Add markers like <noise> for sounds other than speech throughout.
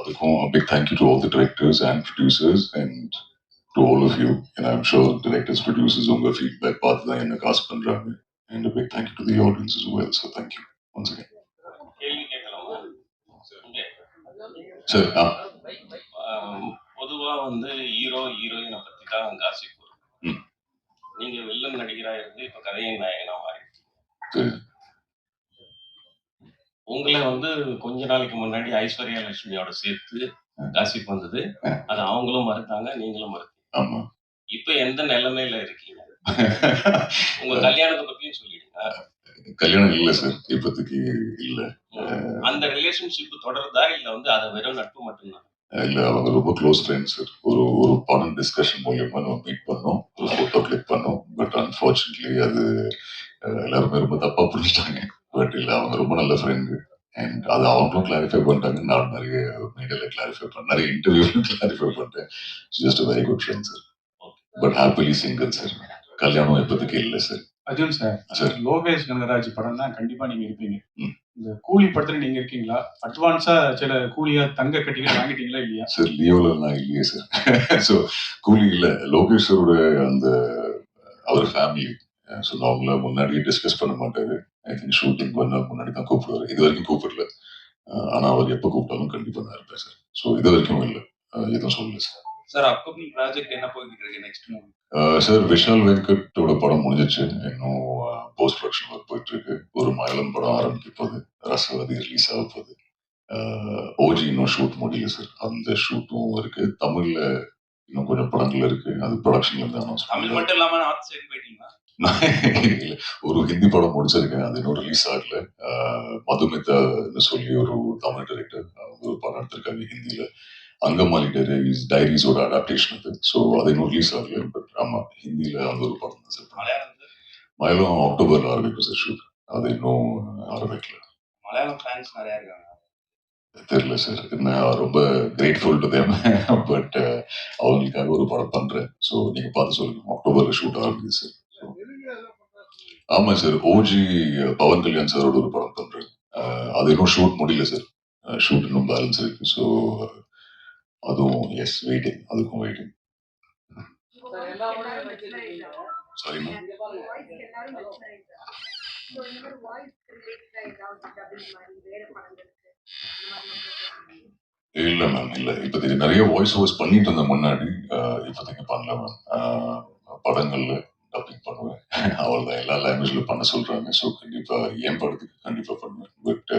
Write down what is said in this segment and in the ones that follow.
அதுக்கும் big thank you to all the directors and producers and to all of you and I'm sure directors producers உங்க feedback பார்த்து தான் என்ன காசு பண்றாங்க and big thank you to the audience as well so thank you once again கேள்வி கேட்கலாமா இங்கே. Sir ஆ ஆம், பொதுவா வந்து ஹீரோ ஹீரோயினை பத்தி தான் காசிப் வரும் ம். நீங்க வில்லன் நடிகரா இருந்து இப்ப கதையின் நாயகனா மாறி சரி உங்களை வந்து கொஞ்ச நாளைக்கு முன்னாடி ஐஸ்வர்யா லட்சுமியோட சேர்த்து காசிப் வந்தது. அது அவங்களும் மறுத்தாங்க நீங்களும் மறுத்தீங்க. ஆமா. இப்ப எந்த நிலைமையில இருக்கீங்க? <laughs> உங்க கல்யாணத்தை பத்தியும் சொல்லிடுங்க. கல்யாணம் இல்ல சார். இப்போதைக்கு இல்ல. அந்த ரிலேஷன்ஷிப் தொடருதா? இல்ல வந்து அதை வெறும் நட்பு மட்டும்தான்? இல்ல அவங்க ரொம்ப க்ளோஸ் ஃப்ரெண்ட்ஸ் சார். ஒரு ஒரு படம் டிஸ்கஷன் மூலியமா நம்ம மீட் பண்ணோம். ஒரு போட்டோ கிளிக் பண்ணோம். பட் அன்பார்ச்சுனேட்லி அது எல்லாருமே ரொம்ப தப்பா புரிஞ்சுட்டாங்க. பட் இல்ல அவங்க ரொம்ப நல்ல ஃப்ரெண்டு அண்ட் அது அவங்களும் கிளாரிஃபை பண்ணிட்டாங்க நான் நிறைய மீடியால கிளாரிஃபை பண்ண நிறைய இன்டர்வியூலும் கிளாரிஃபை பண்ணிட்டேன். Just very good friend sir but happily single sir கல்யாணம் இப்போதைக்கு இல்லை sir Arjun sir sir Lokesh Kanagaraj படம் தான் கண்டிப்பா நீங்க இருப்பீங்க. இந்த கூலி படத்துல நீங்க இருக்கீங்களா? அட்வான்ஸா சில கூலியா தங்க கட்டிகள் வாங்கிட்டீங்களா இல்லையா? சார் லியோல நான் இல்லையே சார் ஸோ <laughs> கூலி இல்ல. லோகேஷரோட அந்த அவர் ஃபேமிலி ஸோ அவங்கள முன்னாடி டிஸ்கஸ் பண்ண மாட்டாரு. ஐ திங்க் ஷூட்டிங் பண்ண முன்னாடி தான் கூப்பிடுவாரு. இது வரைக்கும் கூப்பிடல. அஹ் ஆனா அவர் எப்போ கூப்பிட்டாலும் கண்டிப்பா நான் இருப்பேன் சார் ஸோ இது வரைக்கும் இல்லை. எதுவும் சொல்லல சார் சார் அப்கமிங் ப்ராஜெக்ட் என்ன போயிட்டு இருக்கு நெக்ஸ்ட் மூவி சார் விஷால் வெங்கட்டோட படம் முடிஞ்சிச்சு. இன்னும் போஸ்ட் ப்ரொடக்ஷன் ஒர்க் போயிட்டு இருக்கு. ஒரு மயிலம் படம் ஆரம்பிக்க போகுது. ரசவதி ரிலீஸ் ஆக போகுது. ஓஜி இன்னும் ஷூட் முடியல சார் அந்த ஷூட்டும் இருக்கு. தமிழ்ல இன்னும் கொஞ்சம் படங்கள் இருக்கு. அது ப்ரொடக்ஷன்ல இருந்து announce தமிழ். மட்டும் இல்லாம நார்த் சைடு போயிட்டீங்களா? <laughs> ஒரு ஹிந்தி படம் முடிச்சிருக்கேன். அது இன்னும் ரிலீஸ் ஆகல. ஆஹ் மதுமிதா சொல்லி ஒரு தமிழ் டைரக்டர் ஒரு படம் எடுத்திருக்காங்க ஹிந்தியில. அங்கமாலி டைரிஸ் டைரிஸோட அடாப்டேஷன் அது. ஸோ அது இன்னும் ரிலீஸ் ஆகல. பட் ஆமா ஹிந்தியில அந்த ஒரு படம் தான் சார் மலையாளம் அக்டோபர்ல ஆரம்பிக்கும் சார் ஷூட் அது இன்னும் ஆரம்பிக்கல. மலையாளம் ஃபேன்ஸ் நிறைய இருக்காங்க. தெரியல சார் நான் ரொம்ப கிரேட்ஃபுல் டு தேம் பட் அவங்களுக்காக ஒரு படம் பண்றேன். ஸோ நீங்க பார்த்து சொல்லுங்க. அக்டோபர்ல ஷூட் ஆரம்பிக்குது சார் ஆமா சார். ஓஜி பவன் கல்யாண் சாரோட ஒரு படம் பண்றேன். அது இன்னும் ஷூட் முடியல சார். ஷூட் இன்னும் பேலன்ஸ் இருக்கு. ஸோ அதுவும் எஸ் வெயிட்டிங் அதுக்கும் வெயிட்டிங் சாரி மேம் இல்ல மேம் இல்ல. இப்போதைக்கு நிறைய வாய்ஸ் ஓவர்ஸ் பண்ணிட்டு இருந்தேன் முன்னாடி. இப்போதைக்கு பண்ணல மேம் படங்கள்ல. பண்ணுவேன் அவ்வளவுதான் எல்லா லாங்குவேஜ்ல பண்ண சொல்றாங்க ஸோ கண்டிப்பா என் படத்துக்கு கண்டிப்பா பண்ணுவேன். பட்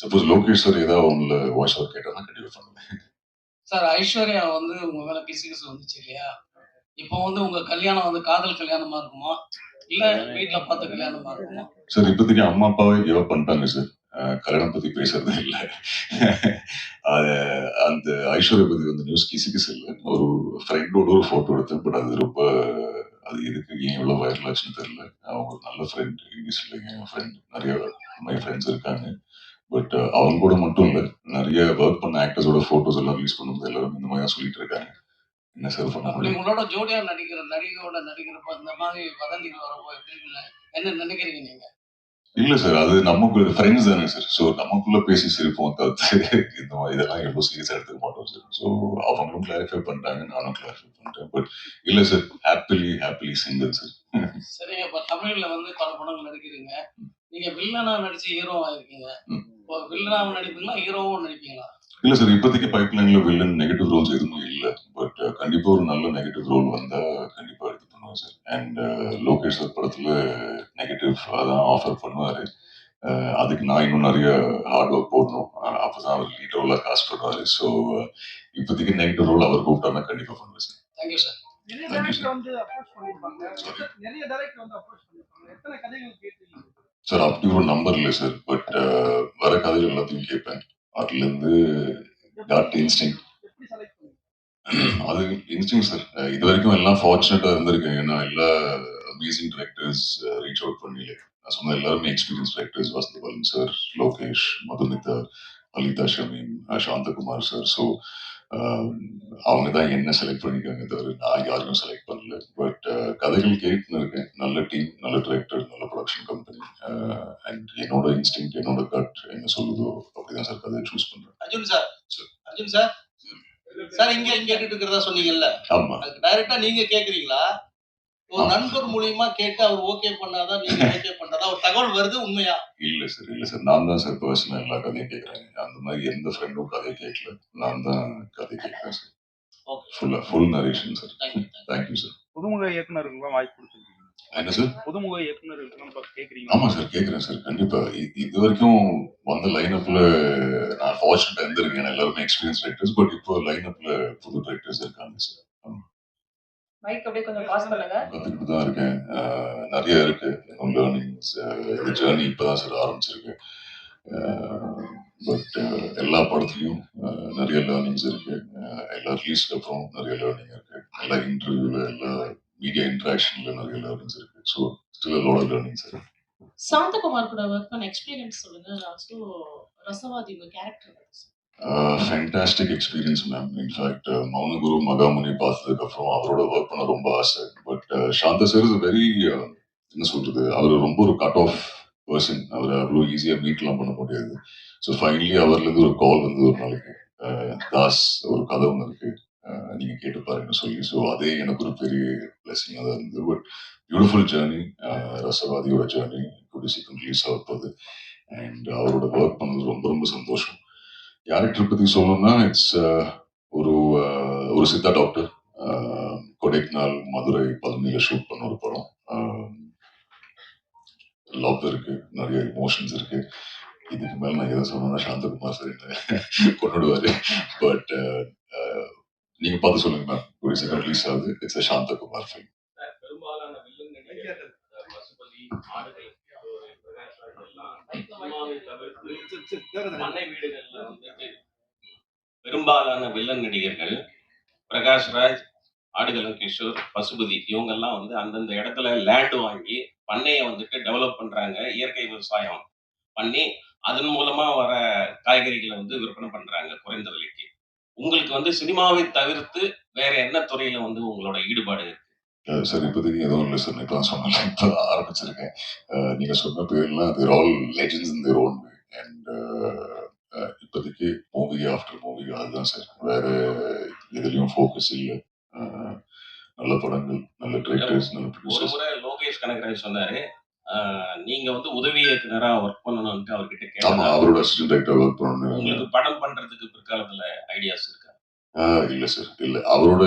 சப்போஸ் லோகேஷ் சார் ஏதாவது உங்களை வாய்ஸ் ஓவர் கேட்டாங்கன்னா கண்டிப்பா பண்ணுவேன். சார் ஐஸ்வர்யா வந்து உங்க மேல கிசு கிசு வந்துச்சு இல்லையா? இப்போ வந்து உங்க கல்யாணம் வந்து காதல் கல்யாணமா இருக்குமா? இல்ல வீட்ல பார்த்த கல்யாணமா இருக்குமா? சார் இப்போதைக்கு அம்மா அப்பாவே கிவ் பண்ணிட்டாங்க சார் கல்யாணம் பத்தி பேசுறதே இல்லை. அந்த ஐஸ்வர்யா பத்தி வந்து நியூஸ் கிசு கிசு இல்லை. ஒரு ஃப்ரெண்டோட ஒரு போட்டோ எடுத்தேன். பட் அது ரொம்ப அது எதுக்கு? ஏன் இவ்வளோ வைரல் ஆச்சுன்னு தெரியல. அவங்க ஒரு நல்ல ஃப்ரெண்ட் இங்கிலீஷில் என் ஃப்ரெண்ட் நிறைய மை ஃப்ரெண்ட்ஸ் இருக்காங்க. பட் அவங்க கூட மட்டும் இல்லை நிறைய ஒர்க் பண்ண ஆக்டர்ஸோட ஃபோட்டோஸ் எல்லாம் ரிலீஸ் பண்ணும்போது எல்லாரும் இந்த மாதிரி தான் சொல்லிட்டு இருக்காங்க. என்ன சார் பண்ண முடியும் உங்களோட ஜோடியா நடிக்கிற நடிகையோட நடிக்கிறப்ப இந்த மாதிரி வதந்திகள் வரப்போ எப்படி இருக்குல்ல? என்ன நினைக்கிறீங்க நீங்கள் இல்ல சார் அது நமக்கு ஃப்ரெண்ட்ஸ் தானே சார் ஸோ நமக்குள்ள பேசி சிரிப்போம் தவிர்த்து இந்த மாதிரி இதெல்லாம் எவ்வளவு சீரியஸா எடுத்துக்க மாட்டோம் சார் ஸோ அவங்களும் கிளாரிஃபை பண்ணிட்டாங்க நானும் கிளாரிஃபை பண்ணிட்டேன் பட் இல்ல sir happily happily single sir சரிங்க இப்ப தமிழ்ல வந்து பல படங்கள் நடிக்கிறீங்க. நீங்க வில்லனா நடிச்சு ஹீரோ ஆயிருக்கீங்க ம். இப்போ வில்லனாவும் நடிப்பீங்களா ஹீரோவும் நடிப்பீங்களா? இல்ல சார் இப்போதைக்கு பைப்லைன்ல வில்லன் நெகட்டிவ் ரோல்ஸ் எதுவுமே இல்லை. பட் கண்டிப்பா ஒரு நல்ல நெகட்டிவ் ரோல் வந்தா கண்டிப்பா பண்ணுவேன் சார். அண்ட் லோகேஷ் சார் படத்துல நெகட்டிவ் அதான் ஆஃபர் பண்ணுவாரு. அஹ் அதுக்கு நான் இன்னும் நிறைய ஹார்ட் ஒர்க் போடணும். அஹ் அப்பதான் அவர் லீட் ரோலா காசு பண்ணுவாரு. ஸோ இப்போதைக்கு நெகட்டிவ் ரோல் அவர் கூப்பிட்டாருன்னா கண்டிப்பா பண்ணுவேன் சார். தேங்க்யூ சார் நிறைய Thank you, டைரக்டர் வந்து அப்ரோச் பண்ணிருப்பாங்க Sorry. நிறைய டைரக்டர் வந்து அப்ரோச் பண்ணிருப்பாங்க எத்தனை கதைகள் கேட்டீங்க? சார் அப்படி ஒரு நம்பர் இல்லை சார் பட் வர கதைகள் எல்லாத்தையும் கேட்பேன். அதுல இருந்து டாட் இன்ஸ்டிங் <clears throat> அது இன்ஸ்டிங் சார் இது வரைக்கும் எல்லாம் ஃபார்ச்சுனேட்டா இருந்திருக்கேன். ஏன்னா எல்லா அமேசிங் டிரெக்டர்ஸ் ரீச் அவுட் பண்ணி நான் சொன்ன எல்லாருமே experience directors Vasantha Balan sir Lokesh Madhumitha Halitha Shameem Santhakumar sir so அவங்க தான் என்ன செலக்ட் பண்ணிருக்காங்க தவிர நான் யாரையும் செலக்ட் பண்ணல. பட் கதைகள் கேட்டுன்னு இருக்கேன். நல்ல டீம் நல்ல டிரெக்டர் நல்ல ப்ரொடக்ஷன் கம்பெனி அண்ட் என்னோட இன்ஸ்டிங் என்னோட கட் என்ன சொல்லுதோ அப்படிதான் சார் கதையை சூஸ் பண்றேன். Arjun sir. Arjun sir sir இங்க இங்க கேட்டுட்டு இருக்கிறதா சொன்னீங்கல்ல? ஆமா. அதுக்கு டைரக்டா நீங்க கேக்குறீங்களா? ஒரு. நண்பர் மூலியமா கேட்டு அவர் ஓகே பண்ணாதான் நீங்க ஓகே பண்றதா ஒரு தகவல் வருது உண்மையா? இல்ல சார் இல்ல சார். நான் தான் சார் பர்சனல் எல்லா கதையும் கேட்கறேன் அந்த மாதிரி எந்த ஃப்ரெண்டும் கதையை கேட்கல நான் தான் கதை கேட்கிறேன் சார். ஓகே ஃபுல்லா full narration sir thank you thank you sir புதுமுக இயக்குனருக்குலாம் வாய்ப்பு கொடுத்துருக்கீங்க. என்ன சார் புதுமுக ஆமா சார் கேட்குறேன் சார் கண்டிப்பா. இது வரைக்கும் வந்த லைனப்ல நான் ஃபார்ச்சுனேட் இருந்திருக்கேன் எல்லாருமே எக்ஸ்பீரியன்ஸ் ரைட்டர்ஸ் பட் இப்போ லைனப்ல புது ரைட்டர்ஸ் இருக்காங்க சார். மைக் அப்படியே கொஞ்சம் பாஸ் பண்ணுங்க. கத்துக்கிட்டு தான் இருக்கேன். நிறைய இருக்கு. லேர்னிங்ஸ் இந்த ஜேர்னி இப்பதான் சார் ஆரம்பிச்சிருக்கு. பட் எல்லா படத்துலயும் நிறைய லேர்னிங்ஸ் இருக்கு. எல்லா ரிலீஸ்க்கு அப்புறம் நிறைய லேர்னிங் இருக்கு. எல்லா இன்டர்வியூல எல்லா மீடியா இன்ட்ராக்ஷன்ல நிறைய லேர்னிங்ஸ் இருக்கு. ஸோ ஸ்டில் லோட லேர்னிங்ஸ் இருக்கு. சாந்தகுமார் கூட ஒர்க் பண்ண எக்ஸ்பீரியன்ஸ் சொல்லுங்க. ஆல்சோ ரசவாதி உங்க character fantastic experience ma'am in fact Mounaguru Magamuni பார்த்ததுக்கு அப்புறம் அவரோட ஒர்க் பண்ண ரொம்ப ஆசை. பட் சாந்த சார் இஸ் வெரி என்ன சொல்றது? அவர் ரொம்ப ஒரு கட் ஆஃப் பர்சன் அவர் அவ்வளோ ஈஸியாக மீட்லாம் பண்ண முடியாது. ஸோ ஃபைனலி அவர்லேருந்து ஒரு கால் வந்து ஒரு நாளைக்கு. தாஸ் ஒரு கதை ஒன்று இருக்கு. நீங்கள் நீங்க கேட்டு பாருங்கன்னு சொல்லி ஸோ அதே எனக்கு ஒரு பெரிய பிளஸிங்காக தான் இருந்தது. பட் பியூட்டிஃபுல் ஜேர்னி ரசவாதியோட ஜேர்னி கூடிய சீக்கிரம் ரிலீஸ் ஆக போகுது. அண்ட் அவரோட ஒர்க் பண்ணது ரொம்ப ரொம்ப சந்தோஷம். கேரக்டர் பற்றி சொல்லணும்னா இட்ஸ் ஒரு ஒரு சித்தா டாக்டர் கொடைக்கானல் மதுரை பழனியில் ஷூட் பண்ண ஒரு படம். லவ் இருக்கு நிறைய இமோஷன்ஸ் இருக்கு. இதுக்கு மேல நான் எதை சொன்னா சாந்தகுமார் சார் என்ன <laughs> கொண்டுடுவாரு பட் நீங்க பார்த்து சொல்லுங்க மேம் ஒரு ரிலீஸ் ஆகுது இட்ஸ் சாந்தகுமார் ஃபிலிம் பெரும்பாலான வில்லன் நடிகர்கள் அஹ், வீடுகள்ல பெரும்பாலான வில்லன் நடிகர்கள் பிரகாஷ்ராஜ் ஆடுகளம் கிஷோர் பசுபதி இவங்கெல்லாம் வந்து அந்தந்த இடத்துல லேண்ட் வாங்கி பண்ணையை வந்துட்டு டெவலப் பண்றாங்க. இயற்கை விவசாயம் பண்ணி அதன் மூலமா வர காய்கறிகளை வந்து விற்பனை பண்றாங்க குறைந்த விலைக்கு. உங்களுக்கு வந்து சினிமாவை தவிர்த்து வேற என்ன துறையில வந்து உங்களோட ஈடுபாடு இருக்கு? சார் இப்போதைக்கு எதுவும் இல்லை சார் இப்போ சொன்னேன் இப்போ ஆரம்பிச்சிருக்கேன். அஹ் நீங்க சொன்ன பேர்லாம் there all legends in their own and இப்போதைக்கு மூவி ஆஃப்டர் மூவி அதுதான் சார். வேற எதுலையும் ஃபோக்கஸ் இல்லை. நல்ல படங்கள் நல்ல டிரெக்டர்ஸ் நல்ல ஒரு ப்ரொடியூசர்ஸ் லோகேஷ் கனகராஜ் சொன்னாரு நீங்க வந்து உதவி இயக்குனரா ஒர்க் பண்ணணும்ட்டு அவர்கிட்ட ஆமா கேட்டாங்க அவரோட அசிஸ்டன்ட் டைரக்டர் ஒர்க் பண்ணணும் உங்களுக்கு படம் பண்றதுக்கு பிற்காலத்துல ஐடியாஸ் இருக்கா? இல்ல சார் இல்ல. அவரோட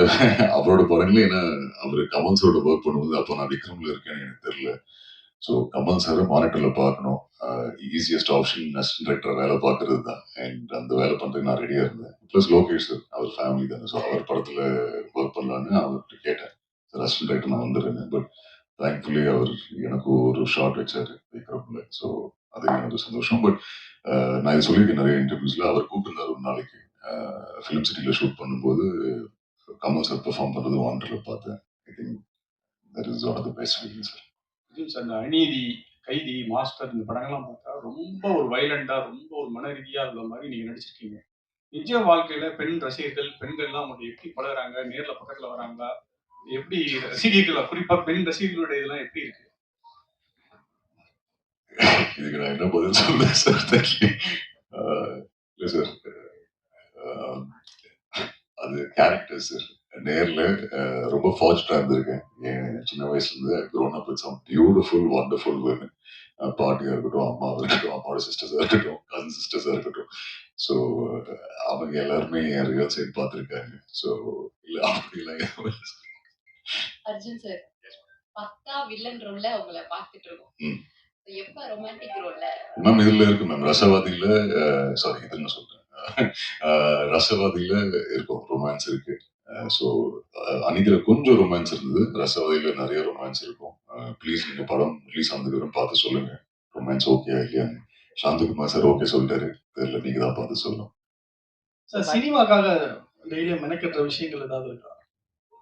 அவரோட படங்களே ஏன்னா அவர் கமல் சாரோட ஒர்க் பண்ணும்போது அப்போ நான் விக்ரம்ல இருக்கேன்னு எனக்கு தெரியல. ஸோ கமல் சாரை மானிட்டர்ல பார்க்கணும். ஈஸியஸ்ட் ஆப்ஷன் அசிஸ்டன்ட் டைரக்டர் வேலை பார்க்கறது தான். அண்ட் அந்த வேலை பண்றதுக்கு நான் ரெடியா இருந்தேன். ப்ளஸ் லோகேஷ் சார் அவர் ஃபேமிலி தானே. ஸோ அவர் படத்துல ஒர்க் பண்ணலான்னு அவர்கிட்ட கேட்டேன். சார் அசிஸ்டன்ட் டைரக்டர் நான் வந்துடுறேன் பட் தேங்க்ஃபுல்லி அவர் எனக்கு ஒரு ஷார்ட் வச்சாரு விக்ரம்ல ஸோ அது எனக்கு சந்தோஷம். பட் நான் இது சொல்லியிருக்கேன் நிறைய இன்டர்வியூஸ்ல அவர் கூப்பிட்டுருந்தார் ஒரு நாளைக்கு. ஃபிலிம் சிட்டியில் ஷூட் பண்ணும்போது கமல் சார் பெர்ஃபார்ம் பண்ணுறது வாண்டரில் பார்த்தேன். I think that is one of the best feeling sir sir இந்த அநீதி கைதி மாஸ்டர் இந்த படங்கள்லாம் பார்த்தா ரொம்ப ஒரு வைலண்டாக ரொம்ப ஒரு மன ரீதியாக இருந்த மாதிரி நீங்கள் நடிச்சிருக்கீங்க. நிஜ வாழ்க்கையில் பெண் ரசிகர்கள் பெண்கள்லாம் அவங்க எப்படி பழகுறாங்க? நேரில் பக்கத்தில் வராங்களா? எப்படி ரசிகர்களா குறிப்பா பெண் ரசிகர்களுடைய இதெல்லாம் எப்படி இருக்கு? இதுக்கு நான் என்ன பதில் சொல்றேன் சார் தெரியல. இல்லை சார் அது கேரக்டர் சார் நேர்ல ரொம்ப ஃபார்ச்சுனா இருந்திருக்கேன். என் சின்ன வயசுல இருந்து grown up with some beautiful wonderful வேணும் பாட்டியா இருக்கட்டும் அம்மா இருக்கட்டும் அம்மாவோட சிஸ்டர்ஸா இருக்கட்டும் கசன் சிஸ்டர்ஸா இருக்கட்டும். ஸோ அவங்க எல்லாருமே என் ரியல் சைட் பார்த்துருக்காங்க. ஸோ இல்லை அப்படிலாம் எதுவும் அர்ஜுன் சார் பக்கா வில்லன் ரோல்ல உங்களை பார்த்துட்டு இருக்கோம். எப்ப ரொமான்டிக் ரோல்ல மேம் இதுல இருக்கு மேம் ரசவாதியில சாரி இது என்ன சொல்றேன். ரசவாதியில இருக்கும் ரொமான்ஸ் இருக்கு. ஸோ அன்னைக்குல கொஞ்சம் ரொமான்ஸ் இருந்தது. ரசவாதியில நிறைய ரொமான்ஸ் இருக்கும். ப்ளீஸ் நீங்க படம் ரிலீஸ் ஆனதுக்கு பார்த்து சொல்லுங்க. ரொமான்ஸ் ஓகே இல்லையான்னு. சாந்தகுமார் சார் ஓகே சொல்லிட்டாரு. தெரியல நீங்க தான் பார்த்து சொல்லணும். சார் சினிமாக்காக டெய்லியும் மெனக்கெட்ட விஷயங்கள் ஏதாவது இருக்கா?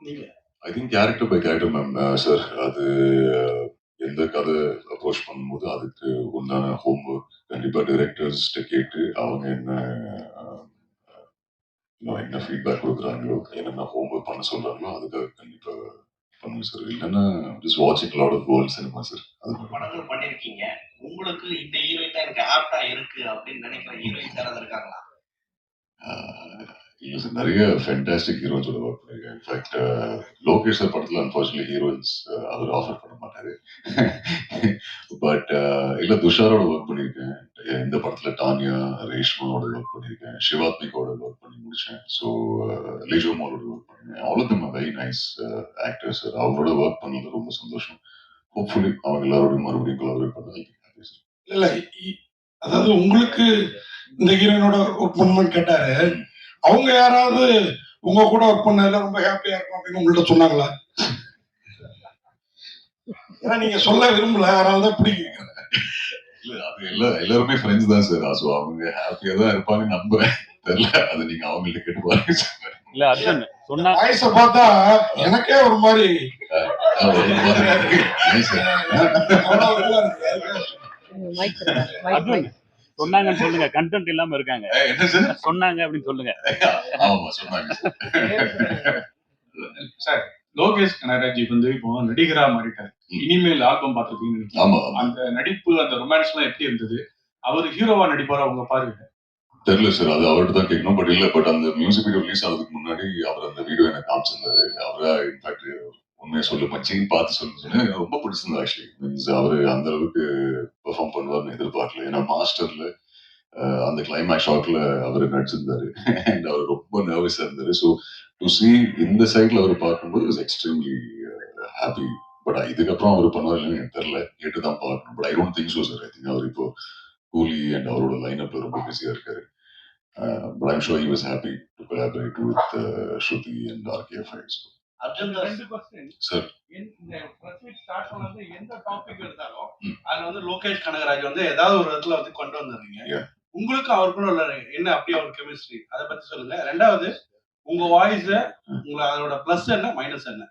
நீங்க I think character by character ma'am sir அது அஹ், எந்த கதை அப்ரோச் பண்ணும்போது அதுக்கு உண்டான ஹோம்ஒர்க் கண்டிப்பா டிரெக்டர்ஸ்கிட்ட கேட்டு அவங்க என்ன அஹ், இன்னும் என்ன ஃபீட்பேக் கொடுக்குறாங்களோ என்னென்ன ஹோம்ஒர்க் பண்ண சொல்றாங்களோ அதுக்காக கண்டிப்பா பண்ணுவேன் சார் இல்லைன்னா ஜஸ்ட் வாட்சிங் lot of world cinema sir அது. படங்கள் பண்ணிருக்கீங்க. உங்களுக்கு இந்த ஹீரோயின் தான் எனக்கு ஆப்டா இருக்கு அப்படின்னு நினைக்கிற ஹீரோயின் யாராவது இருக்காங்களா? நிறைய ஃபென்டாஸ்டிக் ஹீரோஸோட ஒர்க் பண்ணியிருக்கேன் இன்ஃபேக்ட் லோகேஷ் சார் படத்தில் அன்ஃபார்ச்சுனேட்லி ஹீரோயின்ஸ் அவர் ஆஃபர் பண்ண மாட்டாரு. பட் இல்லை துஷாரோட ஒர்க் பண்ணியிருக்கேன் இந்த படத்துல டானியா ரேஷ்மாவோட ஒர்க் பண்ணியிருக்கேன் சிவாத்மிகோட ஒர்க் பண்ணி முடிச்சேன். ஸோ லிஜோமோட ஒர்க் பண்ணிருக்கேன். All of them very nice actors sir அவரோட ஒர்க் பண்ணது ரொம்ப சந்தோஷம். ஹோப்ஃபுல்லி அவங்க எல்லாரோடையும் மறுபடியும் கொலாபரேட் பண்ண இல்ல அதாவது உங்களுக்கு இந்த ஹீரோயினோட ஒர்க் பண்ணணும்னு கேட்டாரு. அவங்க யாராவது உங்க கூட ஒர்க் பண்ணதுல ரொம்ப ஹாப்பியா இருக்கும் அப்படின்னு உங்கள்ட்ட சொன்னாங்களா? ஏன்னா நீங்க சொல்ல விரும்பல பிடிக்கும் இல்ல அது எல்லா எல்லாருமே ஃப்ரெண்ட்ஸ் தான் சார் ஸோ அவங்க ஹாப்பியா தான் இருப்பாங்கன்னு நம்புறேன். தெரியல அது நீங்க அவங்கள்ட்ட கேட்டு பாருங்க இல்ல அர்ஜுன் சொன்னா வாய்ஸ பார்த்தா எனக்கே ஒரு மாதிரி. அர்ஜுன் சொன்னாங்கன்னு சொல்லுங்க. கண்டென்ட் இல்லாம இருக்காங்க. சொன்னாங்க அப்படின்னு சொல்லுங்க. சார் லோகேஷ் கனகராஜ் வந்து இப்போ நடிகரா மாறிட்டார். இனிமேல் ஆல்பம் ஆமா அந்த நடிப்பு அந்த ரொமான்ஸ் எல்லாம் எப்படி இருந்தது? அவர் ஹீரோவா நடிப்பாரா உங்க பாருங்க தெரியல சார் அது அவர்கிட்ட தான் கேட்கணும். பட் இல்ல பட் அந்த மியூசிக் வீடியோ ரிலீஸ் ஆகிறதுக்கு முன்னாடி அவர் அந்த வீடியோ எனக்கு காமிச்சிருந்தாரு. அவரா இன்ஃபேக்ட் உண்மையை சொல்லு மச்சின்னு பார்த்து சொல்லு சொன்னேன் எனக்கு ரொம்ப பிடிச்சிருந்தது ஆக்சுவலி மீன்ஸ் அவர் அந்த அளவுக்கு பெர்ஃபார்ம் பண்ணுவார்னு எதிர்பார்க்கல. ஏன்னா மாஸ்டர்ல அந்த கிளைமேக்ஸ் ஷாட்ல அவர் நடிச்சிருந்தாரு. அண்ட் அவர் ரொம்ப நர்வஸா இருந்தாரு. ஸோ டு சி இந்த சைட்ல அவர் பார்க்கும்போது இஸ் எக்ஸ்ட்ரீம்லி ஹாப்பி பட் இதுக்கப்புறம் அவர் பண்ணுவார் இல்லைன்னு எனக்கு தெரியல. கேட்டு தான் பார்க்கணும். But I don't think so sir I think அவர் இப்போ கூலி அண்ட் அவரோட லைன் அப்ல ரொம்ப பிஸியா இருக்காரு. I'm but I'm sure he was happy to collaborate with uh, Shruti ஸோ கொஸ்டின் எந்த டாபிக் எடுத்தாலும். அதுல வந்து லோகேஷ் கனகராஜ் வந்து ஏதாவது ஒரு இடத்துல வந்து கொண்டு Yeah. உங்களுக்கு அவருக்குள்ள உள்ள என்ன அப்படியே ஒரு கெமிஸ்ட்ரி அதை பத்தி சொல்லுங்க. ரெண்டாவது உங்க வாய்ஸ் உங்களை அதோட பிளஸ் என்ன மைனஸ் என்ன?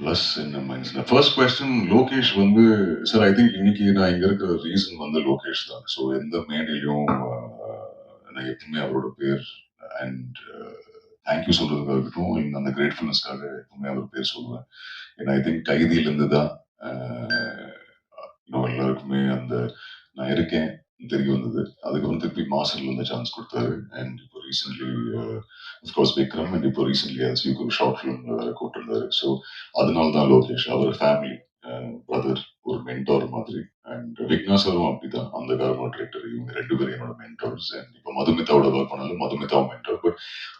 The minds. The first question, Lokesh வந்து சார் ஐ திங்க் இன்னைக்கு நான் இங்க இருக்கிற ரீசன் வந்து லோகேஷ் தான். ஸோ எந்த மேடையிலும் uh, நான் எப்பவுமே அவரோட பேர் அண்ட் தேங்க்யூ சொல்றதுக்காக இருக்கட்டும். இல்ல அந்த கிரேட்ஃபுல்னஸ்க்காக எப்பவுமே அவர் பேர் சொல்லுவேன் ஏன்னா ஐ திங்க் கைதியிலேருந்து தான் இன்னும் எல்லாருக்குமே அந்த நான் இருக்கேன் தெரிய வந்தது. அதுக்கப்புறம் திருப்பி மாஸ்டர்ல வந்து சான்ஸ் கொடுத்தாரு. அண்ட் இப்போ recently of course Vikram. And இப்போ ரீசென்ட்லி அதுக்கு ஒரு ஷார்ட் ஃபிலிம் வேற கூப்பிட்டுருந்தாரு. ஸோ அதனால தான் லோகேஷ் அவர் ஃபேமிலி பிரதர் ஒரு மென்டோர் மாதிரி. அண்ட் விக்னா சாரும் அப்படிதான் அந்த கார்மெண்ட் டிரெக்டர் இவங்க ரெண்டு பேரும் என்னோட மென்டார்ஸ் அண்ட் இப்போ மதுமிதாவோட ஒர்க் பண்ணாலும் மதுமிதாவும் மென்டார் பட்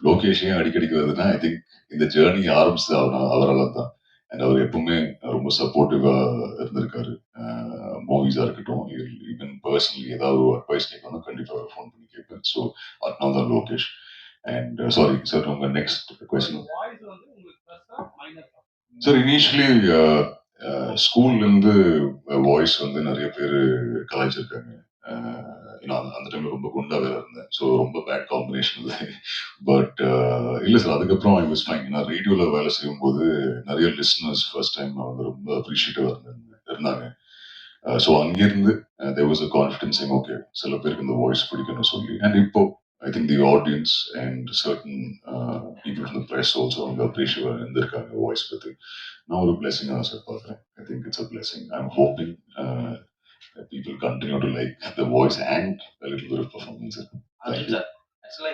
லோகேஷ் ஏன் அடிக்கடிக்கு வருதுன்னா ஐ திங்க் இந்த ஜேர்னி ஆரம்பிச்சது அவர் அவரால் தான் அண்ட் அவர் எப்பவுமே ரொம்ப சப்போர்ட்டிவா இருந்திருக்காரு. மூவிஸா இருக்கட்டும் ஈவன் பர்சனலி ஏதாவது ஒரு அட்வைஸ் கேட்கணும் கண்டிப்பா ஃபோன் பண்ணி கேட்பேன். ஸோ அதனால தான் லோகேஷ். அண்ட் சாரி சார் உங்க நெக்ஸ்ட் கொஸ்டின் சார் இனிஷியலி ஸ்கூல்லேருந்து வாய்ஸ் வந்து நிறைய பேர் கலாய்ச்சிருக்காங்க. அஹ், ஏன்னா அந்த- அந்த டைம்ல ரொம்ப குண்டா வேற இருந்தேன். ஸோ ரொம்ப பேட் காம்பினேஷன் அது. பட் இல்லை சார் அதுக்கப்புறம் ஐ மிஸ் ஃபைன் நான் ரேடியோவில் வேலை செய்யும்போது நிறைய லிஸ்னர்ஸ் ஃபர்ஸ்ட் டைம் வந்து ரொம்ப அப்ரிஷியேட்டிவாக இருந்தேன் இருந்தாங்க. ஸோ அங்கேருந்து there was a confidence okay சில பேருக்கு இந்த வாய்ஸ் பிடிக்கும்னு சொல்லி. அண்ட் இப்போ I think the audience and certain people from the press also அவங்க அப்ரிஷியவாக இருந்திருக்காங்க வாய்ஸ் பற்றி நான் ஒரு பிளெஸிங்காக தான் சார் பார்க்குறேன் I think it's a blessing I am hoping people continue to like the voice and little bit performance Arjun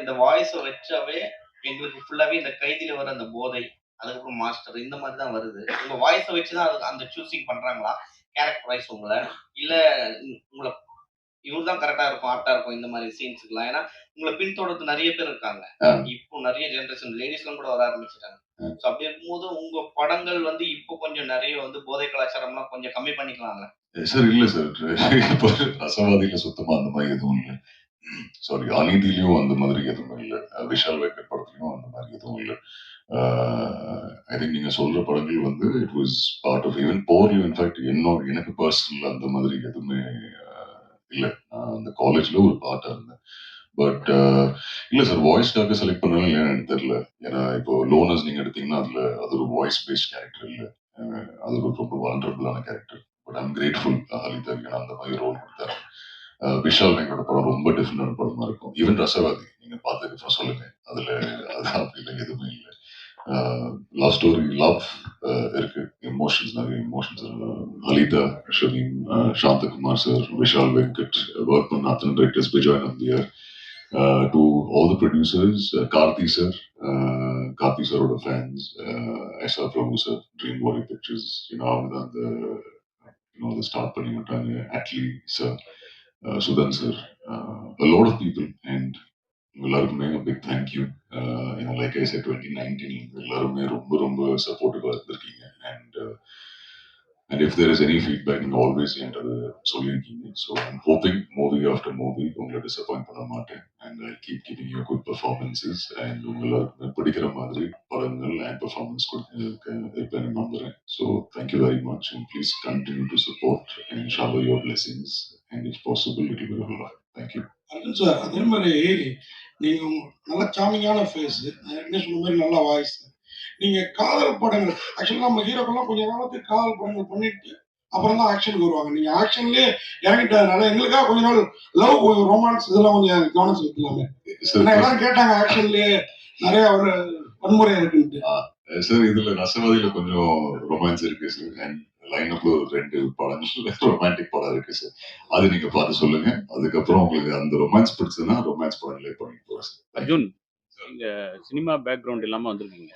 இந்த வாய்ஸை வச்சாவே எங்களுக்கு ஃபுல்லாகவே இந்த கைதியில் வர அந்த போதை அதுக்கப்புறம் மாஸ்டர் இந்த மாதிரி தான் வருது. உங்கள் வாய்ஸை வச்சு தான் அது- அந்த சூஸிங் பண்ணுறாங்களா கேரக்டர் வைஸ் உங்களை? இல்லை உங்களை இவர் தான் கரெக்டா இருக்கும் ஆப்டா இருக்கும் இந்த மாதிரி சீன்ஸுக்குலாம் ஏன்னா உங்களை பின்தொடர்ந்து நிறைய பேர் இருக்காங்க. இப்போ நிறைய ஜென்ரேஷன் லேடிஸ்லாம் கூட வர ஆரம்பிச்சிட்டாங்க. ஸோ அப்படி இருக்கும்போது உங்க படங்கள் வந்து இப்போ கொஞ்சம் நிறைய வந்து போதை கலாச்சாரம்லாம் கொஞ்சம் கம்மி பண்ணிக்கலாம்ல? சார் இல்ல சார் இப்போ ரசவாதியில சுத்தமா அந்த மாதிரி எதுவும் இல்லை. சாரி அநீதியிலையும் அந்த மாதிரி எதுவும் இல்லை. விஷால் வேக்கர் படத்துலயும் அந்த மாதிரி எதுவும் இல்லை. ஐ திங்க் நீங்க சொல்ற படங்கள் வந்து it was part of even போர்லையும் in fact என்னோட எனக்கு பர்சனல் அந்த மாதிரி எதுவுமே இல்லை. நான் அந்த காலேஜில் ஒரு பார்ட்டாக இருந்தேன். பட் இல்லை சார் வாய்ஸ்க்காக செலக்ட் பண்ணாலும் இல்லைன்னு எனக்கு தெரியல. ஏன்னா இப்போ லோனர்ஸ் நீங்கள் எடுத்தீங்கன்னா அதில் அது ஒரு வாய்ஸ் பேஸ்ட் கேரக்டர் இல்லை அது ஒரு ரொம்ப வால்டரபிளான character but I'm grateful Halitha ஏன்னா அந்த மாதிரி ரோல் கொடுத்தாரு. விஷால் எங்களோட படம் ரொம்ப டிஃப்ரெண்டான படமா இருக்கும். ஈவன் ரசவாதி நீங்க பார்த்ததுக்கு சொல்லுங்க. அதுல அது இல்லை எதுவுமே இல்லை. லவ் ஸ்டோரி லவ் இருக்கு எமோஷன்ஸ் நிறைய emotions Lalitha Shamim Santhakumar sir Vishal Venkat work பண்ண அத்தனை directors Vijay Nambiar uh, to all the producers, uh, Karthi sir, uh, Karthi sir of the fans, uh, S.R. Prabhu sir, Dream Warrior Pictures, you know, அவங்க தான் the, you know, the start பண்ணி விட்டாங்க, Atlee sir, uh, Sudan sir, uh, a lot of people and எல்லாருக்குமே big thank you like I say twenty nineteen எல்லாருமே ரொம்ப ரொம்ப சப்போர்ட்டிவாக இருந்திருக்கீங்க. And and if there is any feedback நீங்கள் always என்கிட்ட அதை சொல்லியிருக்கீங்க so I'm hoping movie after movie உங்களை டிசப்பாயிண்ட் பண்ண மாட்டேன். And I keep keeping you good performances and உங்க எல்லாருக்குமே பிடிக்கிற மாதிரி படங்கள் அண்ட் பர்ஃபார்மன்ஸ் கொடுக்க இருப்பேன் நம்புகிறேன் so thank you very much and please continue to support and shower your blessings and if possible it will be thank you Arjun sir அதே மாதிரி நீங்க உங்க- நல்ல சாமிங்கான ஃபேஸ் என்ன சொன்ன மாதிரி நல்ல வாய்ஸ் நீங்க காதல் படங்கள் ஆக்சுவலா நம்ம ஹீரோக்கெல்லாம் கொஞ்ச காலத்துக்கு காதல் படங்கள் பண்ணிட்டு அப்புறம் தான் ஆக்ஷனுக்கு வருவாங்க. நீங்க ஆக்ஷன்லயே இறங்கிட்டதுனால எங்களுக்காக கொஞ்ச நாள் லவ் ரொமான்ஸ் இதெல்லாம் கொஞ்சம் கவனம் செலுத்தலாமே. ஏன்னா எல்லாரும் கேட்டாங்க ஆக்ஷன்லயே நிறைய ஒரு வன்முறை இருக்குன்ட்டு. சார் இதுல ரசவாதியில கொஞ்சம் ரொமான்ஸ் இருக்கு சார் லைனப்ல ஒரு ரெண்டு படங்கள் <laughs> ரொமான்டிக் படம் இருக்கு சார். அது நீங்க பார்த்து சொல்லுங்க. அதுக்கப்புறம் உங்களுக்கு அந்த ரொமான்ஸ் பிடிச்சதுன்னா ரொமான்ஸ் படங்களே பண்ணிட்டு போறேன் சார். அர்ஜுன் நீங்க சினிமா பேக்ரவுண்ட் இல்லாம வந்திருக்கீங்க.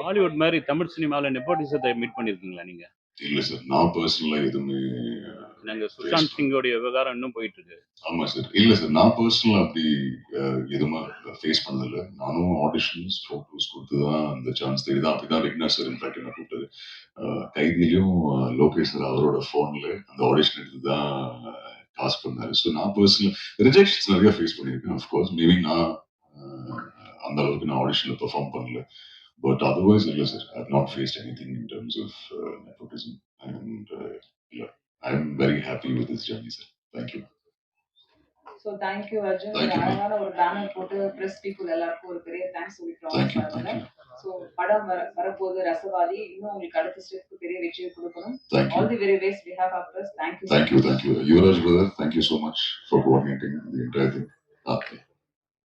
பாலிவுட் மாதிரி தமிழ் சினிமாவில் நெப்போட்டிசத்தை மீட் பண்ணிருக்கீங்களா நீங்க? இல்ல சார் நான் பர்சனலா எதுவுமே நாங்க சுஷாந்த் சிங்கோடைய விவகாரம் இன்னும் போயிட்டு இருக்கு ஆமா சார் இல்ல சார் நான் பர்சனலா அப்படி அஹ், எதுவுமே ஃபேஸ் பண்ணதில்ல. நானும் ஆடிஷன்ஸ் ஃபோட்டோஸ் கொடுத்து தான் அந்த சான்ஸ் தேடி தான் அப்படிதான் விக்னேஷ் சார் இன்ஃபேக்ட் என்ன கூப்பிட்டது கைதிலையும் லோகேஷ் சார் அவரோட ஃபோன்ல அந்த ஆடிஷன் எடுத்து தான் காசு பண்ணாரு. ஸோ நான் பர்சனல் ரிஜெக்ஷன்ஸ் நிறைய ஃபேஸ் பண்ணியிருக்கேன். அஃப்கோர்ஸ் மேபி நான் அந்த அளவுக்கு நான் ஆடிஷன்ல பெர்ஃபார்ம் பண்ணல. பட் அதர்வைஸ் இல்லை sir I not faced anything in terms of nepotism and இல்லை I am very happy with this journey sir thank you so thank you Arjun Thank ஒரு you, ma'am. அழகான ஒரு பேனர் போட்டு press people எல்லாருக்கும் ஒரு பெரிய thanks சொல்லிக்கிறோம் thank you சார்பில் தேங்க்யூ ஸோ படம் வர வரப்போகுது ரசவாதி. இன்னும் உங்களுக்கு அடுத்த ஸ்டெப்க்கு பெரிய வெற்றியை கொடுக்கணும். Thank you all the very best behalf of us thank you Thank you, thank you. Yuvraj brother, thank you so much for coordinating the entire thing. Okay.